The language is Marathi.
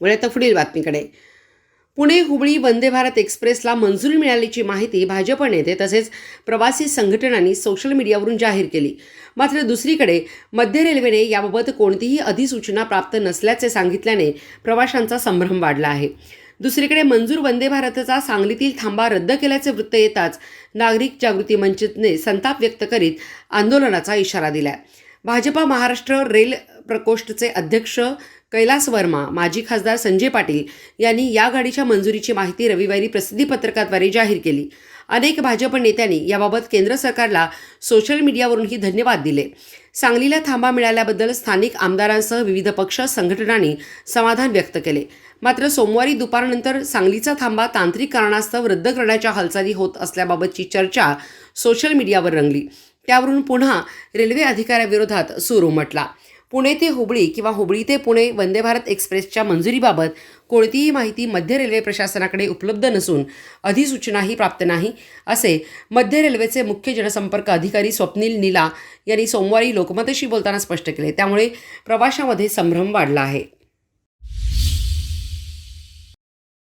वळता पुढील बातमीकडे. पुणे हुबळी वंदे भारत एक्सप्रेसला मंजुरी मिळाल्याची माहिती भाजप नेते तसेच प्रवासी संघटनांनी सोशल मीडियावरून जाहीर केली. मात्र दुसरीकडे मध्य रेल्वेने याबाबत कोणतीही अधिसूचना प्राप्त नसल्याचे सांगितल्याने प्रवाशांचा संभ्रम वाढला आहे. दुसरीकडे मंजूर वंदे भारतचा सांगलीतील थांबा रद्द केल्याचे वृत्त येताच नागरिक जागृती मंचने संताप व्यक्त करीत आंदोलनाचा इशारा दिलाय. भाजपा महाराष्ट्र रेल प्रकोष्ठचे अध्यक्ष कैलास वर्मा माजी खासदार संजय पाटील यांनी या गाडीच्या मंजुरीची माहिती रविवारी प्रसिद्धीपत्रकाद्वारे जाहीर केली. अनेक भाजप नेत्यांनी याबाबत केंद्र सरकारला सोशल मीडियावरूनही धन्यवाद दिले. सांगलीला थांबा मिळाल्याबद्दल स्थानिक आमदारांसह विविध पक्ष संघटनांनी समाधान व्यक्त केले. मात्र सोमवारी दुपारनंतर सांगलीचा थांबा तांत्रिक कारणास्तव रद्द करण्याच्या हालचाली होत असल्याबाबतची चर्चा सोशल मीडियावर रंगली. त्यावरून पुन्हा रेल्वे अधिकाऱ्याविरोधात सूर उमटला. पुणे ते हुबळी किंवा हुबळी ते पुणे वंदे भारत एक्सप्रेसच्या मंजुरीबाबत कोणतीही माहिती मध्य रेल्वे प्रशासनाकडे उपलब्ध नसून अधिसूचनाही प्राप्त नाही असे मध्य रेल्वेचे मुख्य जनसंपर्क अधिकारी स्वप्नील नीला यांनी सोमवारी लोकमतशी बोलताना स्पष्ट केले. त्यामुळे प्रवाशामध्ये संभ्रम वाढला आहे.